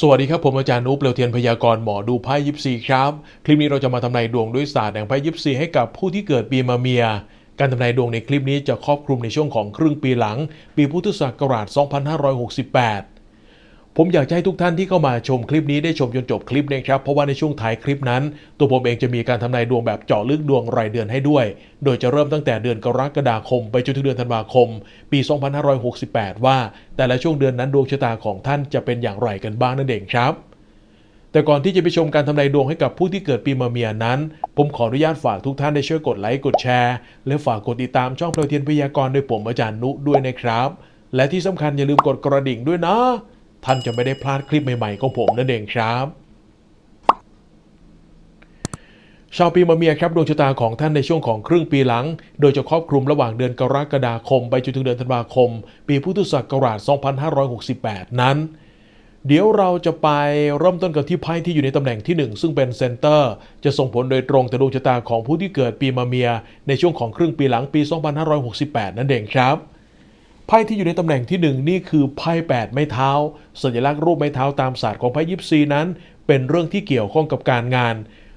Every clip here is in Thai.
สวัสดีครับผมอาจารย์นุเลวเทียนพยากรณ์หมอดูไพ่ยิปซีครับ คลิปนี้เราจะมาทำนายดวงด้วยศาสตร์แห่งไพ่ยิปซีให้กับผู้ที่เกิดปีมาเมีย การทำนายดวงในคลิปนี้จะครอบคลุมในช่วงของครึ่งปีหลัง ปีพุทธศักราช 2568 ผมอยากจะให้ทุกท่านที่เข้ามาชมคลิปนี้ได้ชมจนจบคลิปนะครับ เพราะว่าในช่วงท้ายคลิปนั้น ตัวผมเองจะมีการทำนายดวงแบบเจาะลึกดวงรายเดือนให้ด้วย โดยจะเริ่มตั้งแต่เดือนกรกฎาคม ไปจนถึงเดือนธันวาคม ปี 2568 ว่า แต่ละช่วงเดือนนั้นดวงชะตาของท่านจะเป็นอย่างไรกันบ้างนั่นเองครับ แต่ก่อนที่จะไปชมการทำนายดวงให้กับผู้ที่เกิดปีมะเมียนั้น ผมขออนุญาตฝากทุกท่านได้ช่วยกดไลค์กดแชร์ และฝากกดติดตามช่องเพลเทียนพยากรณ์โดยผมอาจารย์นุด้วยนะครับ และที่สำคัญอย่าลืมกดกระดิ่งด้วยนะ ท่านจะไม่ได้พลาดคลิปใหม่ๆของผมนั่นเองครับชาวปีมะเมียครับดวงชะตาของท่านในช่วงของครึ่งปีหลัง โดยจะครอบคลุมระหว่างเดือนกรกฎาคม ไปจนถึงเดือนธันวาคม ปีพุทธศักราช 2568 นั้น เดี๋ยวเราจะไปเริ่มต้นกันที่ไพ่ที่อยู่ในตำแหน่งที่ 1 ซึ่งเป็นเซนเตอร์ จะส่งผลโดยตรงต่อดวงชะตาของผู้ที่เกิดปีมะเมีย ในช่วงของครึ่งปีหลังปี 2568 นั่นเองครับ ไพ่ที่อยู่ในตำแหน่งที่ 1 นี่คือไพ่8ไม้เท้า สัญลักษณ์รูปไม้เท้าตามศาสตร์ของไพ่ยิปซีนั้น เป็นเรื่องที่เกี่ยวข้องกับการงาน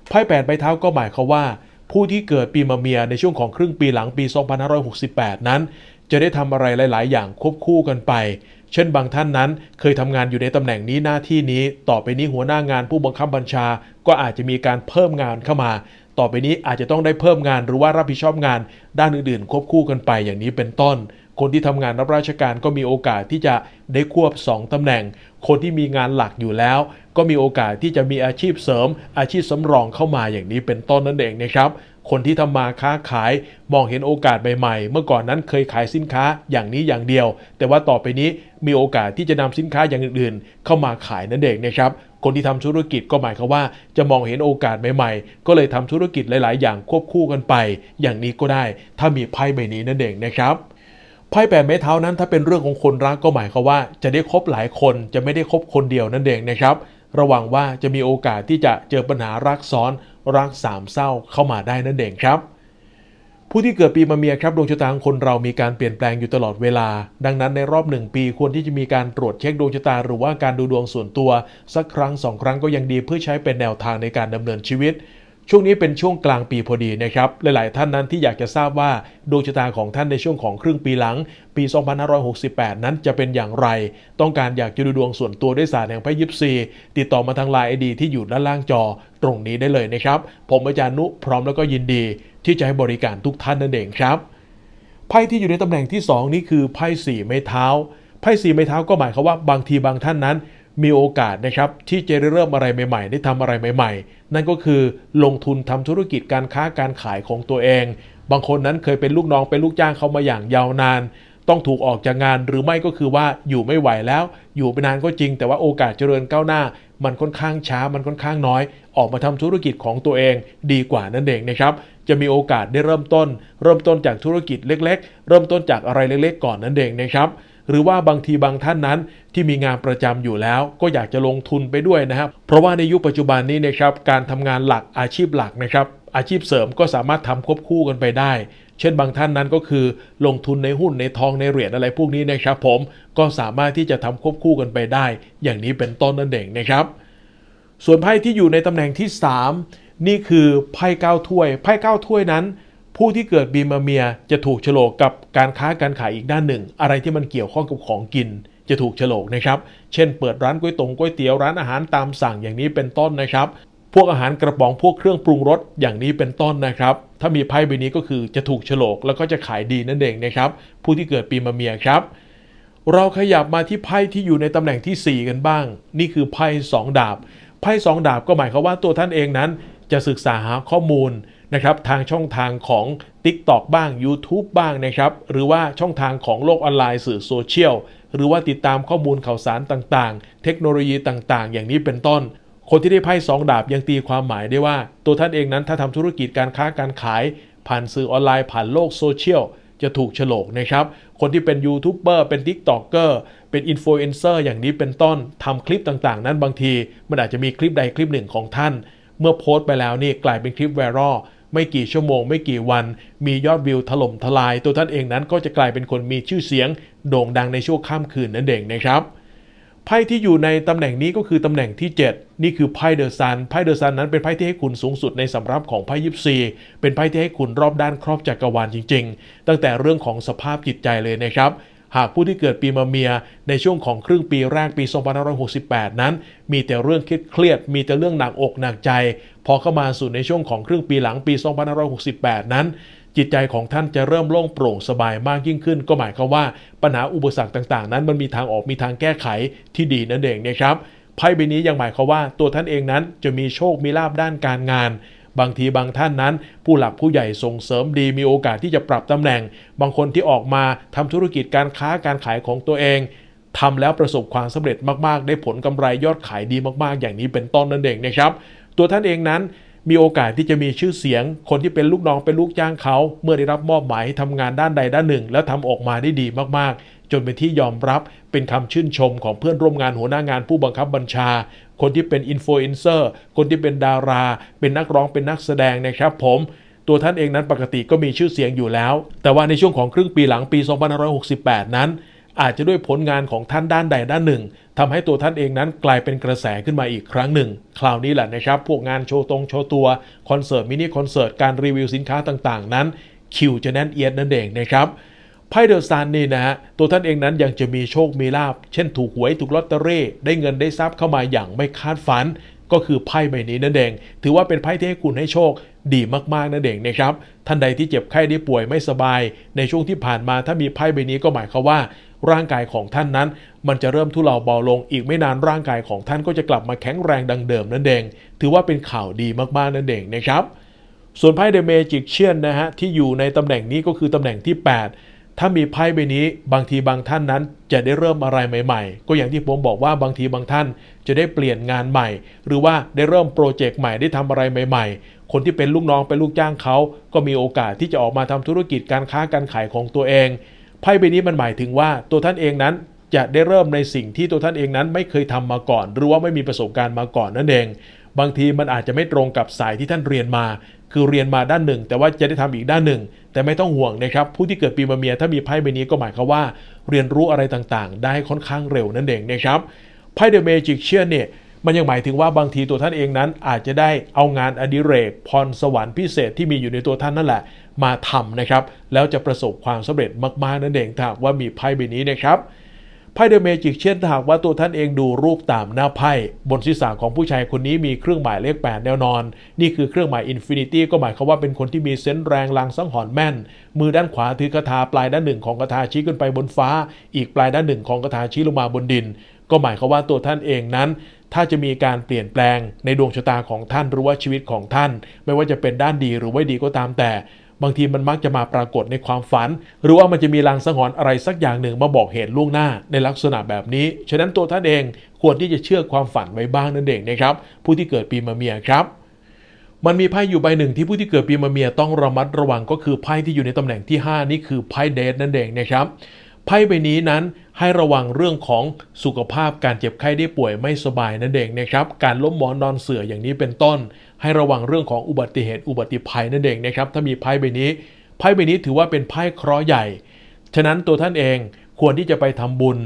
ไพ่8ไม้เท้าก็หมายความว่า ผู้ที่เกิดปีมะเมียในช่วงของครึ่งปีหลังปี 2568 นั้น จะได้ทำอะไรหลาย ๆ อย่างควบคู่กันไป เช่นบางท่านนั้น เคยทำงานอยู่ในตำแหน่งนี้หน้าที่นี้ ต่อไปนี้หัวหน้างานผู้บังคับบัญชา ก็อาจจะมีการเพิ่มงานเข้ามา ต่อไปนี้อาจจะต้องได้เพิ่มงานหรือว่ารับผิดชอบงานด้านอื่นๆ ควบคู่กันไปอย่างนี้เป็นต้น คนที่ทำงานรับราชการก็มีโอกาสที่จะได้ควบ 2ตำแหน่ง คนที่มีงานหลักอยู่แล้ว ก็มีโอกาสที่จะมีอาชีพเสริม อาชีพสำรองเข้ามาอย่างนี้เป็นต้นนั่นเองนะครับคนที่ทำมาค้าขายมองเห็นโอกาสใหม่ ๆ เมื่อก่อนนั้นเคยขายสินค้าอย่างนี้อย่างเดียว แต่ว่าต่อไปนี้มีโอกาสที่จะนำสินค้าอย่างอื่นๆ เข้ามาขายนั่นเองนะครับ คนที่ทำธุรกิจก็หมายความว่า จะมองเห็นโอกาสใหม่ๆ ก็เลยทำธุรกิจหลาย ๆ อย่างควบคู่กันไป อย่างนี้ก็ได้ ถ้ามีไพ่ใบนี้นั่นเองนะครับไพ่แปดไม้เท้านั้นถ้าเป็นเรื่องของคนรักก็หมายความว่าจะได้คบหลายคนจะไม่ได้คบคนเดียวนั่นเองนะครับ ระวังว่าจะมีโอกาสที่จะเจอปัญหารักซ้อนรักสามเศร้าเข้ามาได้นั่นเองครับ ผู้ที่เกิดปีมะเมียครับดวงชะตาของคนเรามีการเปลี่ยนแปลงอยู่ตลอดเวลา ดังนั้นในรอบหนึ่งปีควรที่จะมีการตรวจเช็คดวงชะตา หรือว่าการดูดวงส่วนตัว สักครั้งสองครั้งก็ยังดีเพื่อใช้เป็นแนวทางในการดำเนินชีวิต ช่วงนี้เป็นช่วงกลางปีพอดีนะครับ หลายๆ ท่านนั้นที่อยากจะทราบว่าดวงชะตาของท่านในช่วงของครึ่งปีหลัง ปี 2568 นั้นจะเป็นอย่างไร ต้องการอยากจะดูดวงส่วนตัวด้วยศาสตร์แห่งไพ่ยิปซี ติดต่อมาทางไลน์ไอดีที่อยู่ด้านล่างจอตรงนี้ได้เลยนะครับ ผมอาจารย์นุพร้อมแล้วก็ยินดี ที่จะให้บริการทุกท่านนั่นเองครับไพ่ที่อยู่ในตำแหน่งที่ 2 นี่คือไพ่สี่ไม้เท้าไพ่สี่ไม้เท้าก็หมายความว่าบางทีบางท่านนั้น มีโอกาสนะครับที่จะได้เริ่มอะไรใหม่ๆ ได้ทำอะไรใหม่ ๆ นั่นก็คือลงทุนทำธุรกิจการค้าการขายของตัวเอง บางคนนั้นเคยเป็นลูกน้องเป็นลูกจ้างเขามาอย่างยาวนาน ต้องถูกออกจากงานหรือไม่ก็คือว่าอยู่ไม่ไหวแล้ว อยู่ไปนานก็จริง แต่ว่าโอกาสเจริญก้าวหน้า มันค่อนข้างช้ามันค่อนข้างน้อย ออกมาทำธุรกิจของตัวเองดีกว่านั่นเองนะครับจะมีโอกาสได้เริ่มต้น เริ่มต้นจากธุรกิจเล็ก ๆ เริ่มต้นจากอะไรเล็ก ๆ ก่อนนั่นเองนะครับ หรือว่าบางทีบางท่านนั้นที่มีงานประจำอยู่แล้ว ก็อยากจะลงทุนไปด้วยนะครับเพราะว่าในยุคปัจจุบันนี้นะครับการทำงานหลักอาชีพหลักนะครับอาชีพเสริมก็สามารถทำควบคู่กันไปได้ เช่นบางท่านนั้นก็คือลงทุนในหุ้นในทองในเหรียญอะไรพวกนี้นะครับผมก็สามารถที่จะทำควบคู่กันไปได้ อย่างนี้เป็นต้นนั่นเองนะครับ ส่วนไพ่ที่อยู่ในตำแหน่งที่ 3 นี่คือไพ่เก้าถ้วย ไพ่เก้าถ้วยนั้น ผู้ที่เกิดปีมาเมียจะถูกฉลกกับการค้าการขายอีกด้านหนึ่ง อะไรที่มันเกี่ยวข้องกับของกินจะถูกฉลกนะครับ เช่น เปิดร้านก๋วยตงก๋วยเตี๋ยวร้านอาหารตามสั่งอย่างนี้เป็นต้นนะครับ พวกอาหารกระป๋องพวกเครื่องปรุงรสอย่างนี้เป็นต้นนะครับ ถ้ามีไพ่ใบนี้ก็คือจะถูกฉลกแล้วก็จะขายดีนั่นเองนะครับ ผู้ที่เกิดปีมาเมียครับ เราขยับมาที่ไพ่ที่อยู่ในตำแหน่งที่ 4 กันบ้าง นี่คือไพ่สองดาบ ไพ่สองดาบก็หมายความว่าตัวท่านเองนั้น จะศึกษาหาข้อมูล นะครับทางช่องทางของ TikTok บ้าง YouTube บ้างนะครับ หรือว่าช่องทางของโลกออนไลน์สื่อโซเชียลหรือว่าติดตามข้อมูลข่าวสารต่างๆ เทคโนโลยีต่างๆ อย่างนี้เป็นต้น คนที่ได้ไพ่สองดาบยังตีความหมายได้ว่า ตัวท่านเองนั้นถ้าทำธุรกิจการค้าการขาย ผ่านสื่อออนไลน์ผ่านโลกโซเชียลจะถูกฉลกนะครับ คนที่เป็นยูทูบเบอร์เป็น t ิ k t o k เกอร์เป็นอินฟลูเอนเซอร์อย่างนี้เป็นต้นทำคลิปต่างๆ นั้นบางที มันอาจจะมีคลิปใดคลิปหนึ่งของท่าน เมื่อโพสต์ไปแล้วนี่กลายเป็นคลิปไวรัล ไม่กี่ชั่วโมง ไม่กี่วัน มียอดวิวถล่มทลาย ตัวท่านเองนั้นก็จะกลายเป็นคนมีชื่อเสียง โด่งดังในช่วงข้ามคืนนั่นเองนะครับไพ่ที่อยู่ในตำแหน่งนี้ก็คือตำแหน่งที่ 7 นี่คือไพ่เดอะซันไพ่เดอะซันนั้นเป็นไพ่ที่ให้คุณสูงสุดในสำรับของไพ่ยิปซีเป็นไพ่ที่ให้คุณรอบด้านครอบจักรวาลจริง ๆ ตั้งแต่เรื่องของสภาพจิตใจเลยนะครับ หากผู้ที่เกิดปีมะเมียในช่วงของครึ่งปีแรกปี 2568 นั้น มีแต่เรื่องเครียดมีแต่เรื่องหนักอกหนักใจ พอเข้ามาสู่ในช่วงของครึ่งปีหลังปี 2568 นั้น จิตใจของท่านจะเริ่มโล่งโปร่งสบายมากยิ่งขึ้น ก็หมายความว่าปัญหาอุปสรรคต่างๆ นั้นมันมีทางออกมีทางแก้ไขที่ดีนั่นเองนะครับไพ่ใบนี้ยังหมายความว่าตัวท่านเองนั้นจะมีโชคมีลาบด้านการงาน บางทีบางท่านนั้น ผู้หลักผู้ใหญ่ส่งเสริมดีมีโอกาสที่จะปรับตำแหน่ง บางคนที่ออกมาทำธุรกิจการค้าการขายของตัวเองทำแล้วประสบความสำเร็จมากๆ ได้ผลกำไรยอดขายดีมากๆ อย่างนี้เป็นต้นนั่นเองนะครับ ตัวท่านเองนั้นมีโอกาสที่จะมีชื่อเสียง คนที่เป็นลูกน้องเป็นลูกจ้างเขา เมื่อได้รับมอบหมายทำงานด้านใดด้านหนึ่ง แล้วทำออกมาได้ดีมากๆ จนเป็นที่ยอมรับเป็นคำชื่นชมของเพื่อนร่วมงานหัวหน้างานผู้บังคับบัญชา คนที่เป็นอินฟลูเอนเซอร์คนที่เป็นดารา เป็นนักร้องเป็นนักแสดงนะครับผมตัวท่านเองนั้นปกติก็มีชื่อเสียงอยู่แล้ว แต่ว่าในช่วงของครึ่งปีหลังปี 2568 นั้น อาจจะด้วยผลงานของท่านด้านใดด้านหนึ่งทำให้ตัวท่านเองนั้นกลายเป็นกระแสขึ้นมาอีกครั้งหนึ่ง คราวนี้แหละนะครับ พวกงานโชว์ตรงโชว์ตัวคอนเสิร์ตมินิคอนเสิร์ตการรีวิวสินค้าต่างๆ นั้น คิวจะแน่นเอียดนั่นเองนะครับ ไพ่เดอะซันนี่นะฮะตัวท่านเองนั้นยังจะมีโชคมีลาบ เช่นถูกหวยถูกลอตเตอรี่ได้เงินได้ทรัพย์เข้ามาอย่างไม่คาดฝัน ก็คือไพ่ใบนี้นั่นเอง ถือว่าเป็นไพ่ที่ให้คุณให้โชคดีมากๆนั่นเองนะครับท่านใดที่เจ็บไข้ได้ป่วยไม่สบาย ในช่วงที่ผ่านมาถ้ามีไพ่ใบนี้ก็หมายความว่า ร่างกายของท่านนั้น มันจะเริ่มทุเลาเบาลง อีกไม่นานร่างกายของท่านก็จะกลับมาแข็งแรงดังเดิมนั่นเอง ถือว่าเป็นข่าวดีมากๆนั่นเองนะครับส่วนไพ่เดอะเมจิกเชียนนะฮะที่อยู่ในตำแหน่งนี้ก็คือตำแหน่งที่ 8 ถ้ามีไพ่ใบนี้บางทีบางท่านนั้นจะได้เริ่มอะไรใหม่ๆ ก็อย่างที่ผมบอกว่าบางทีบางท่านจะได้เปลี่ยนงานใหม่ หรือว่าได้เริ่มโปรเจกต์ใหม่ได้ทำอะไรใหม่ ๆ คนที่เป็นลูกน้องเป็นลูกจ้างเขาก็มีโอกาสที่จะออกมาทำธุรกิจการค้าการขายของตัวเองไพ่ใบนี้มันหมายถึงว่าตัวท่านเองนั้นจะได้เริ่มในสิ่งที่ตัวท่านเองนั้นไม่เคยทำมาก่อน หรือว่าไม่มีประสบการณ์มาก่อนนั่นเอง บางทีมันอาจจะไม่ตรงกับสายที่ท่านเรียนมา คือเรียนมาด้านหนึ่ง แต่ว่าจะได้ทำอีกด้านหนึ่ง แต่ไม่ต้องห่วงนะครับผู้ที่เกิดปีมะเมียถ้ามีไพ่ใบนี้ก็หมายความว่า เรียนรู้อะไรต่างๆ ได้ค่อนข้างเร็วนั่นเองนะครับไพ่เดอะเมจิกเชียนเนี่ยมันยังหมายถึงว่าบางทีตัวท่านเองนั้นอาจจะได้เอางานอดิเรก พรสวรรค์พิเศษที่มีอยู่ในตัวท่านนั่นแหละ มาทำนะครับ แล้วจะประสบความสำเร็จมากๆนั่นเองถ้าว่ามีไพ่ใบนี้นะครับ ไพ่เดอะเมจิกเช่นถ้าหากว่าตัวท่านเองดูรูปตามหน้าไพ่บนศีรษะของผู้ชายคนนี้มีเครื่องหมายเลข8แนวนอน นี่คือเครื่องหมายอินฟินิตี้ก็หมายความว่าเป็นคนที่มีเซนส์แรงลางสังหรณ์แม่น มือด้านขวาถือคาถาปลายด้านหนึ่งของคาถาชี้ขึ้นไปบนฟ้า อีกปลายด้านหนึ่งของคาถาชี้ลงมาบนดิน ก็หมายความว่าตัวท่านเองนั้นถ้าจะมีการเปลี่ยนแปลงในดวงชะตาของท่านหรือว่าชีวิตของท่าน ไม่ว่าจะเป็นด้านดีหรือไม่ดีก็ตามแต่ บางทีมันมักจะมาปรากฏในความฝัน หรือว่ามันจะมีลางสังหรณ์อะไรสักอย่างหนึ่งมาบอกเหตุล่วงหน้าในลักษณะแบบนี้ ฉะนั้นตัวท่านเองควรที่จะเชื่อความฝันไว้บ้างนั่นเองนะครับ ผู้ที่เกิดปีมะเมียครับมันมีไพ่อยู่ใบหนึ่งที่ผู้ที่เกิดปีมะเมียต้องระมัดระวังก็คือไพ่ที่อยู่ในตำแหน่งที่ 5 นี่คือไพ่เดทนั่นเองนะครับ ไพ่ใบนี้นั้นให้ระวังเรื่องของสุขภาพการเจ็บไข้ได้ป่วยไม่สบายนั่นเองนะครับ การล้มหมอนนอนเสื่ออย่างนี้เป็นต้น ให้ระวังเรื่องของอุบัติเหตุอุบัติภัยนั่นเองนะครับ ถ้ามีไพ่ใบนี้ ไพ่ใบนี้ถือว่าเป็นไพ่เคราะห์ใหญ่ ฉะนั้นตัวท่านเองควรที่จะไปทำบุญ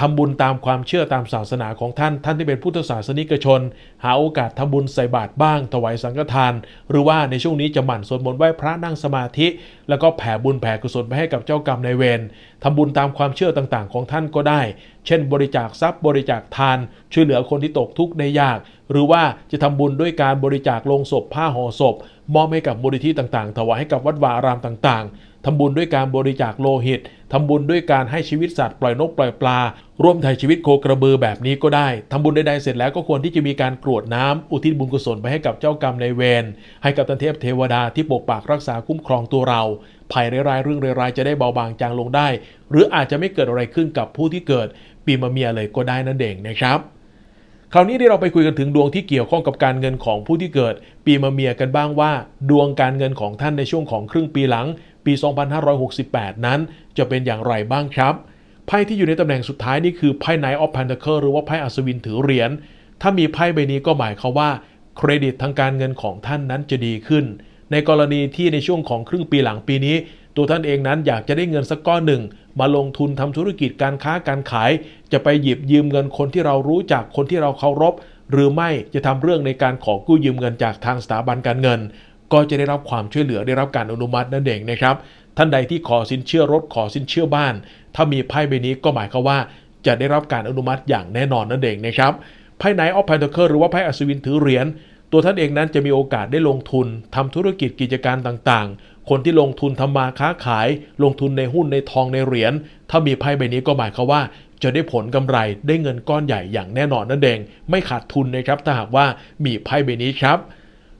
ทำบุญตามความเชื่อตามศาสนาของท่าน ท่านที่เป็นพุทธศาสนิกชน หาโอกาสทำบุญใส่บาตรบ้าง ถวายสังฆทาน หรือว่าในช่วงนี้จะหมั่นสวดมนต์ไหว้พระนั่งสมาธิ แล้วก็แผ่บุญแผ่กุศลไปให้กับเจ้ากรรมนายเวรทำบุญตามความเชื่อต่างๆ ของท่านก็ได้ เช่น บริจาคทรัพย์บริจาคทาน ช่วยเหลือคนที่ตกทุกข์ได้ยาก หรือว่าจะทำบุญด้วยการบริจาคลงศพผ้าห่อศพมอบให้กับมูลนิธิต่างๆ ถวายให้กับวัดวาอารามต่างๆ ทำบุญด้วยการบริจาคโลหิตทำบุญด้วยการให้ชีวิตสัตว์ปล่อยนกปล่อยปลา ร่วมถ่ายชีวิตโคกระบือแบบนี้ก็ได้ทำบุญใดๆเสร็จแล้วก็ควรที่จะมีการกรวดน้ำอุทิศบุญกุศลไปให้กับเจ้ากรรมในายเวรให้กับตันเทพเทวดาที่ปกปักรักษาคุ้มครองตัวเรา ภัยร้ายๆเรื่องร้ายๆจะได้เบาบางจางลงได้ หรืออาจจะไม่เกิดอะไรขึ้นกับผู้ที่เกิดปีมะเมียเลยก็ได้นั่นเองนะครับคราวนี้ที่เราไปคุยกันถึงดวงที่เกี่ยวข้องกับการเงินของผู้ที่เกิด ปีมะเมียกันบ้างว่า ดวงการเงินของท่านในช่วงของครึ่งปีหลัง ปี 2568 นั้น จะเป็นอย่างไรบ้างครับ ไพ่ที่อยู่ในตำแหน่งสุดท้ายนี่คือไพ่ Knight of Pentacles หรือว่าไพ่อัศวินถือเหรียญ ถ้ามีไพ่ใบนี้ก็หมายความว่า เครดิตทางการเงินของท่านนั้นจะดีขึ้น ในกรณีที่ในช่วงของครึ่งปีหลังปีนี้ ตัวท่านเองนั้นอยากจะได้เงินสักก้อนหนึ่ง มาลงทุนทำธุรกิจการค้าการขาย จะไปหยิบยืมเงินคนที่เรารู้จักคนที่เราเคารพหรือไม่จะทำเรื่องในการขอกู้ยืมเงินจากทางสถาบันการเงิน ก็จะได้รับความช่วยเหลือได้รับการอนุมัตินั่นเองนะครับ ท่านใดที่ขอสินเชื่อรถขอสินเชื่อบ้าน ถ้ามีไพ่ใบนี้ก็หมายความว่า จะได้รับการอนุมัติอย่างแน่นอนนั่นเองนะครับไพ่ไนออฟแพนเทอร์หรือว่าไพ่อัศวินถือเหรียญตัวท่านเองนั้นจะมีโอกาสได้ลงทุนทำธุรกิจกิจการต่างๆ คนที่ลงทุนทำมาค้าขาย ลงทุนในหุ้นในทองในเหรียญถ้ามีไพ่ใบนี้ก็หมายความว่า จะได้ผลกำไรได้เงินก้อนใหญ่อย่างแน่นอนนั่นเอง ไม่ขาดทุนนะครับถ้าหากว่ามีไพ่ใบนี้ครับ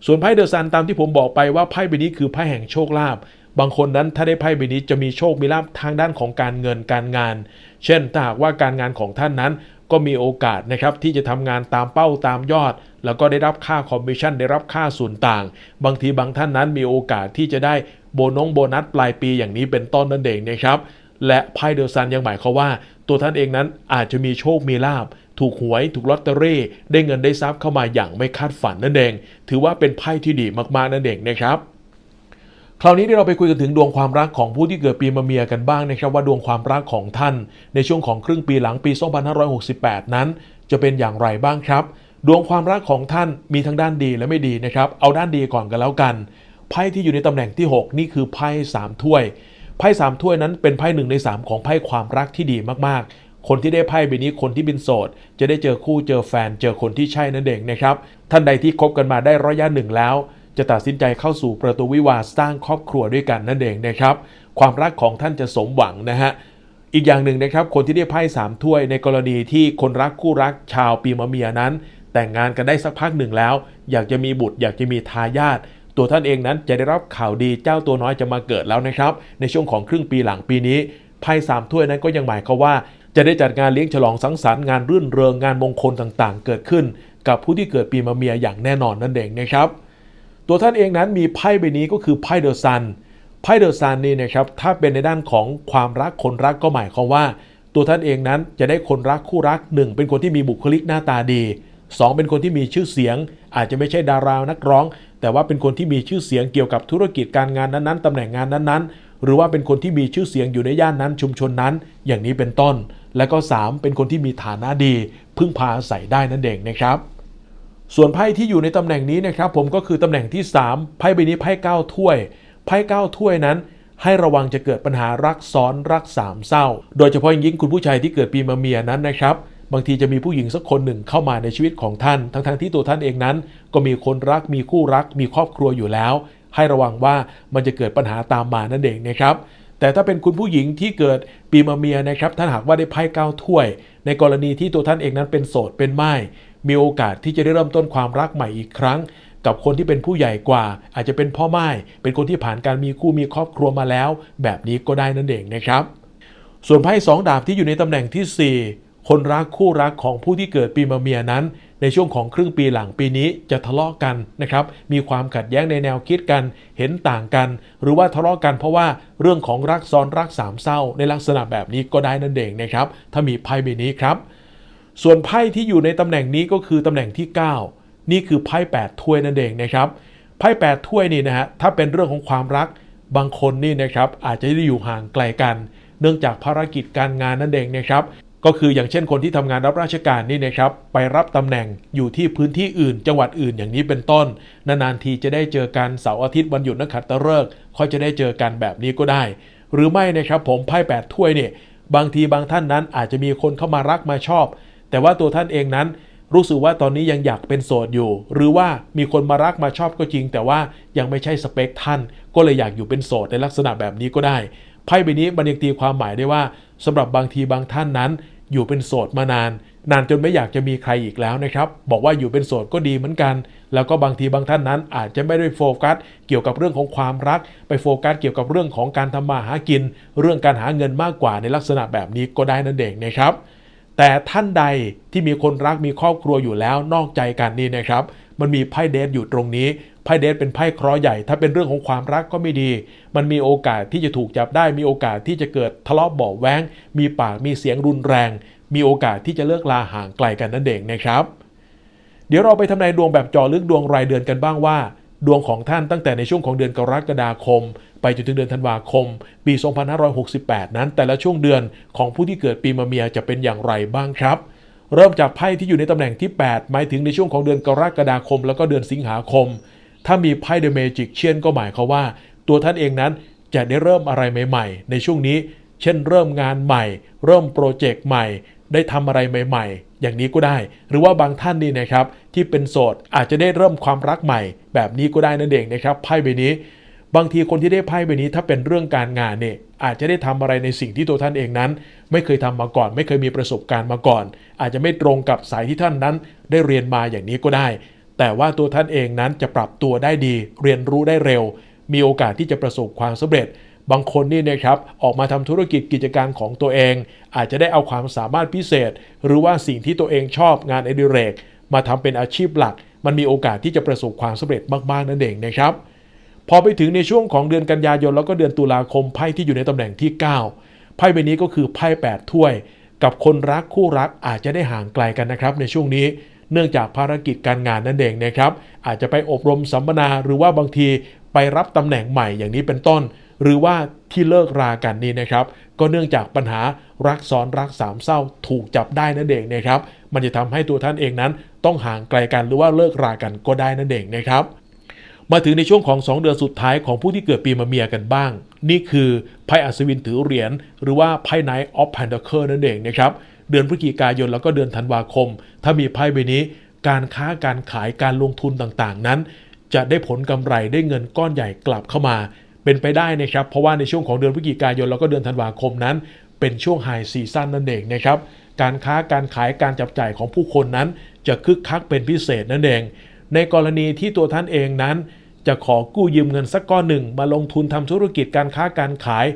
ส่วนไพ่เดอะซันตามที่ผมบอกไปว่าไพ่ใบนี้คือไพ่แห่งโชคลาภบางคนนั้นถ้าได้ไพ่ใบนี้จะมีโชคมีลาภทางด้านของการเงินการงาน เช่นถ้าหากว่าการงานของท่านนั้นก็มีโอกาสนะครับที่จะทำงานตามเป้าตามยอด แล้วก็ได้รับค่าคอมมิชชั่นได้รับค่าส่วนต่าง บางทีบางท่านนั้นมีโอกาสที่จะได้โบนงโบนัสปลายปีอย่างนี้เป็นต้นนั่นเองนะครับและไพ่เดอะซันยังหมายความว่า ตัวท่านเองนั้นอาจจะมีโชคมีลาบ ถูกหวย ถูกลอตเตอรี่ ได้เงินได้ทรัพย์เข้ามาอย่างไม่คาดฝันนั่นเอง ถือว่าเป็นไพ่ที่ดีมากๆนั่นเองนะครับคราวนี้เดี๋ยวเราไปคุยกันถึงดวงความรักของผู้ที่เกิดปีมะเมียกันบ้างนะครับ ว่าดวงความรักของท่าน ในช่วงของครึ่งปีหลังปี 2568 นั้น จะเป็นอย่างไรบ้างครับ ดวงความรักของท่านมีทั้งด้านดีและไม่ดีนะครับ เอาด้านดีก่อนกันแล้วกันไพ่ที่อยู่ในตำแหน่งที่ 6 นี่คือไพ่สามถ้วย ไพ่สามถ้วยนั้นเป็นไพ่หนึ่งใน 3 ของไพ่ความรักที่ดีมากๆ คนที่ได้ไพ่ใบนี้คนที่เป็นโสด จะได้เจอคู่เจอแฟน เจอคนที่ใช่นั่นเองนะครับ ท่านใดที่คบกันมาได้ระยะหนึ่งแล้ว จะตัดสินใจเข้าสู่ประตูวิวาสร้างครอบครัวด้วยกันนั่นเองนะครับ ความรักของท่านจะสมหวังนะฮะอีกอย่างหนึ่งนะครับ คนที่ได้ไพ่สามถ้วยในกรณีที่คนรักคู่รักชาวปีมะเมียนั้น แต่งงานกันได้สักพักหนึ่งแล้ว อยากจะมีบุตรอยากจะมีทายาท ตัวท่านเองนั้นจะได้รับข่าวดีเจ้าตัวน้อยจะมาเกิดแล้วนะครับ ในช่วงของครึ่งปีหลังปีนี้ไพ่สามถ้วยนั้นก็ยังหมายความว่า จะได้จัดงานเลี้ยงฉลองสังสรรค์งานรื่นเริงงานมงคลต่างๆ เกิดขึ้น กับผู้ที่เกิดปีมะเมียอย่างแน่นอนนั่นเองนะครับตัวท่านเองนั้นมีไพ่ใบนี้ก็คือไพ่เดอะซันไพ่เดอะซันนี่นะครับถ้าเป็นในด้านของความรักคนรักก็หมายความว่า ตัวท่านเองนั้นจะได้คนรักคู่รัก 1 เป็นคนที่มีบุคลิกหน้าตาดี 2 เป็นคนที่มีชื่อเสียง อาจจะไม่ใช่ดารานักร้อง แต่ว่าเป็นคนที่มีชื่อเสียงเกี่ยวกับธุรกิจการงานนั้นๆตำแหน่งงานนั้นๆ หรือว่าเป็นคนที่มีชื่อเสียงอยู่ในย่านนั้นชุมชนนั้น อย่างนี้เป็นต้น และก็ 3 เป็นคนที่มีฐานะดี พึ่งพาอาศัยได้นั่นเองนะครับส่วนไพ่ที่อยู่ในตำแหน่งนี้นะครับผมก็คือตำแหน่งที่ 3 ไพ่ใบนี้ไพ่เก้าถ้วยไพ่เก้าถ้วยนั้น ให้ระวังจะเกิดปัญหารักซ้อนรักสามเศร้า โดยเฉพาะอย่างยิ่งคุณผู้ชายที่เกิดปีมะเมียนั้นนะครับ บางทีจะมีผู้หญิงสักคนหนึ่งเข้ามาในชีวิตของท่าน ทั้งๆที่ตัวท่านเองนั้น ก็มีคนรักมีคู่รัก มีครอบครัวอยู่แล้ว ให้ระวังว่ามันจะเกิดปัญหาตามมานั่นเองนะครับแต่ถ้าเป็นคุณผู้หญิงที่เกิดปีมะเมียนะครับถ้านหากว่าได้ไพ่เก้าถ้วย ในกรณีที่ตัวท่านเองนั้นเป็นโสดเป็นไม้มีโอกาสที่จะได้เริ่มต้นความรักใหม่อีกครั้ง กับคนที่เป็นผู้ใหญ่กว่า อาจจะเป็นพ่อไม้เป็นคนที่ผ่านการมีคู่มีครอบครัวมาแล้ว แบบนี้ก็ได้นั่นเองนะครับ ส่วนไพ่สองดาบที่อยู่ในตำแหน่งที่ 4 คนรักคู่รักของผู้ที่เกิดปีมะเมียนั้น ในช่วงของครึ่งปีหลังปีนี้จะทะเลาะกันนะครับ มีความขัดแย้งในแนวคิดกัน เห็นต่างกัน หรือว่าทะเลาะกันเพราะว่าเรื่องของรักซ้อนรักสามเศร้า ในลักษณะแบบนี้ก็ได้นั่นเองนะครับ ถ้ามีไพ่ใบนี้ครับ ส่วนไพ่ที่อยู่ในตำแหน่งนี้ก็คือตำแหน่งที่ 9 นี่คือไพ่8ถ้วยนั่นเองนะครับไพ่8ถ้วยนี่นะฮะถ้าเป็นเรื่องของความรักบางคนนี่นะครับอาจจะได้อยู่ห่างไกลกัน เนื่องจากภารกิจการงานนั่นเองนะครับ ก็คืออย่างเช่นคนที่ทำงานรับราชการนี่นะครับไปรับตำแหน่งอยู่ที่พื้นที่อื่น จังหวัดอื่นอย่างนี้เป็นต้น นานๆทีจะได้เจอกันเสาร์อาทิตย์วันหยุดนักขัตฤกษ์ค่อยจะได้เจอกันแบบนี้ก็ได้ หรือไม่นะครับผมไพ่แปดถ้วยเนี่ยบางทีบางท่านนั้นอาจจะมีคนเข้ามารักมาชอบ แต่ว่าตัวท่านเองนั้นรู้สึกว่าตอนนี้ยังอยากเป็นโสดอยู่ หรือว่ามีคนมารักมาชอบก็จริง แต่ว่ายังไม่ใช่สเปคท่าน ก็เลยอยากอยู่เป็นโสดในลักษณะแบบนี้ก็ได้ไพ่ใบนี้มันยังตีความหมายได้ว่า สำหรับบางทีบางท่านนั้น อยู่เป็นโสดมานาน นานจนไม่อยากจะมีใครอีกแล้วนะครับ บอกว่าอยู่เป็นโสดก็ดีเหมือนกัน แล้วก็บางทีบางท่านนั้น อาจจะไม่ได้โฟกัส เกี่ยวกับเรื่องของความรัก ไปโฟกัสเกี่ยวกับเรื่องของการทำมาหากิน เรื่องการหาเงินมากกว่าในลักษณะแบบนี้ก็ได้นั่นเองนะครับ แต่ท่านใดที่มีคนรักมีครอบครัวอยู่แล้วนอกใจกันนี่นะครับ มันมีไพ่เดทอยู่ตรงนี้ ไพ่เดทเป็นไพ่เคราะห์ใหญ่ ถ้าเป็นเรื่องของความรักก็ไม่ดี มันมีโอกาสที่จะถูกจับได้ มีโอกาสที่จะเกิดทะเลาะเบาแว้งมีปากมีเสียงรุนแรง มีโอกาสที่จะเลิกลาห่างไกลกันนั่นเองนะครับ เดี๋ยวเราไปทำนายดวงแบบเจอลึกดวงรายเดือนกันบ้างว่า ดวงของท่านตั้งแต่ในช่วงของเดือนกรกฎาคม ไปจนถึงเดือนธันวาคม ปี 2568 นั้น แต่ละช่วงเดือนของผู้ที่เกิดปีมะเมียจะเป็นอย่างไรบ้างครับเริ่มจากไพ่ที่อยู่ในตำแหน่งที่ 8 หมายถึงในช่วงของเดือนกรกฎาคม แล้วก็เดือนสิงหาคม ถ้ามีไพ่เดอะเมจิกเชียนก็หมายความว่า ตัวท่านเองนั้นจะได้เริ่มอะไรใหม่ ๆ ในช่วงนี้ เช่น เริ่มงานใหม่ เริ่มโปรเจกต์ใหม่ ได้ทำอะไรใหม่ ๆ อย่างนี้ก็ได้ หรือว่าบางท่านนี่นะครับ ที่เป็นโสดอาจจะได้เริ่มความรักใหม่ แบบนี้ก็ได้นั่นเองนะครับไพ่ใบนี้บางทีคนที่ได้ไพ่ใบนี้ถ้าเป็นเรื่องการงานเนี่ยอาจจะได้ทำอะไรในสิ่งที่ตัวท่านเองนั้น ไม่เคยทำมาก่อน ไม่เคยมีประสบการณ์มาก่อน อาจจะไม่ตรงกับสายที่ท่านนั้น ได้เรียนมาอย่างนี้ก็ได้ แต่ว่าตัวท่านเองนั้นจะปรับตัวได้ดี เรียนรู้ได้เร็ว มีโอกาสที่จะประสบความสำเร็จ บางคนนี่นะครับออกมาทำธุรกิจกิจการของตัวเอง อาจจะได้เอาความสามารถพิเศษ หรือว่าสิ่งที่ตัวเองชอบงานอดิเรก มาทำเป็นอาชีพหลัก มันมีโอกาสที่จะประสบความสำเร็จมากๆนั่นเองนะครับ พอไปถึงในช่วงของเดือนกันยายนแล้วก็เดือนตุลาคมไพ่ที่อยู่ในตำแหน่งที่ 9 ไพ่ใบนี้ก็คือไพ่8ถ้วย กับคนรักคู่รักอาจจะได้ห่างไกลกันนะครับในช่วงนี้ เนื่องจากภารกิจการงานนั่นเองนะครับ อาจจะไปอบรมสัมมนาหรือว่าบางทีไปรับตำแหน่งใหม่อย่างนี้เป็นต้น หรือว่าที่เลิกรากันนี้นะครับ ก็เนื่องจากปัญหารักซ้อนรักสามเศร้าถูกจับได้นั่นเองนะครับ มันจะทำให้ตัวท่านเองนั้น ต้องห่างไกลกันหรือว่าเลิกรากันก็ได้นั่นเองนะครับ มาถึงในช่วงของ 2 เดือนสุดท้ายของผู้ที่เกิดปีมะเมียกันบ้าง นี่คือไพ่อัศวินถือเหรียญหรือว่าไพ่ Knight of Pentacles นั่นเองนะครับ เดือนพฤศจิกายนแล้วก็เดือนธันวาคม ถ้ามีไพ่ใบนี้ การค้าการขายการลงทุนต่างๆ นั้น จะได้ผลกำไรได้เงินก้อนใหญ่กลับเข้ามา เป็นไปได้นะครับ เพราะว่าในช่วงของเดือนพฤศจิกายนแล้วก็เดือนธันวาคมนั้น เป็นช่วงไฮซีซั่นนั่นเองนะครับการค้าการขายการจับจ่ายของผู้คนนั้น จะคึกคักเป็นพิเศษนั่นเอง ในกรณีที่ตัวท่านเองนั้น จะขอกู้ยืมเงินสักก้อนหนึ่ง มาลงทุนทำธุรกิจการค้าการขาย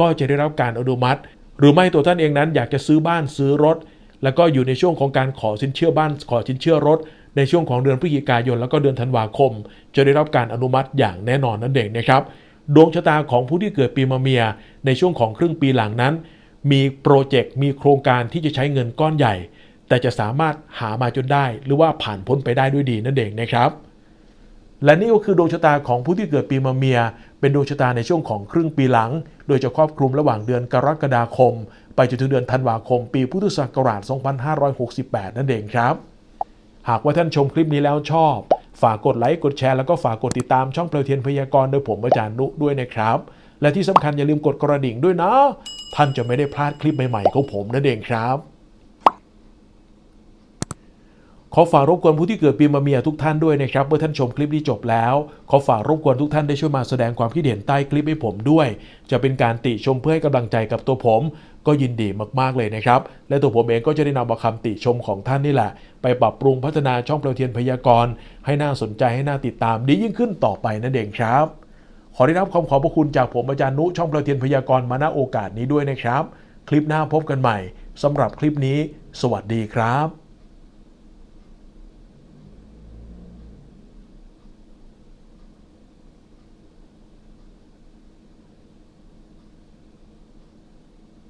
ก็จะได้รับการอนุมัติ หรือไม่ตัวท่านเองนั้นอยากจะซื้อบ้านซื้อรถ แล้วก็อยู่ในช่วงของการขอสินเชื่อบ้าน ขอสินเชื่อรถ ในช่วงของเดือนพฤศจิกายน แล้วก็เดือนธันวาคม จะได้รับการอนุมัติอย่างแน่นอนนั่นเองนะครับดวงชะตาของผู้ที่เกิดปีมะเมีย ในช่วงของครึ่งปีหลังนั้น มีโปรเจกต์มีโครงการที่จะใช้เงินก้อนใหญ่ แต่จะสามารถหามาจนได้ หรือว่าผ่านพ้นไปได้ด้วยดีนั่นเองนะครับ และนี่ก็คือดวงชะตาของผู้ที่เกิดปีมะเมีย เป็นดวงชะตาในช่วงของครึ่งปีหลัง โดยจะครอบคลุมระหว่างเดือนกรกฎาคม ไปจนถึงเดือนธันวาคม ปีพุทธศักราช 2568 นั่นเองครับ หากว่าท่านชมคลิปนี้แล้วชอบ ฝากกดไลค์ กดแชร์ แล้วก็ฝากกดติดตามช่องเปลวเทียนพยากรณ์โดยผมอาจารย์นุด้วยนะครับ และที่สำคัญอย่าลืมกดกระดิ่งด้วยนะ ท่านจะไม่ได้พลาดคลิปใหม่ๆของผมนั่นเองครับ ขอฝากรบกวนผู้ที่เกิดปีมะเมียทุกท่านด้วยนะครับ เมื่อท่านชมคลิปนี้จบแล้ว ขอฝากรบกวนทุกท่านได้ช่วยมาแสดงความคิดเห็นใต้คลิปให้ผมด้วย จะเป็นการติชมเพื่อให้กำลังใจกับตัวผม ก็ยินดีมากๆเลยนะครับ และตัวผมเองก็จะได้นำเอาคำติชมของท่านนี่แหละ ไปปรับปรุงพัฒนาช่องเปลวเทียนพยากรณ์ให้น่าสนใจให้น่าติดตามดียิ่งขึ้นต่อไปนั่นเองครับ ขอได้รับความขอบพระคุณจากผมอาจารย์นุช่องเปลวเทียนพยากรณ์มาณโอกาสนี้ด้วยนะครับ คลิปหน้าพบกันใหม่สำหรับคลิปนี้ สวัสดีครับ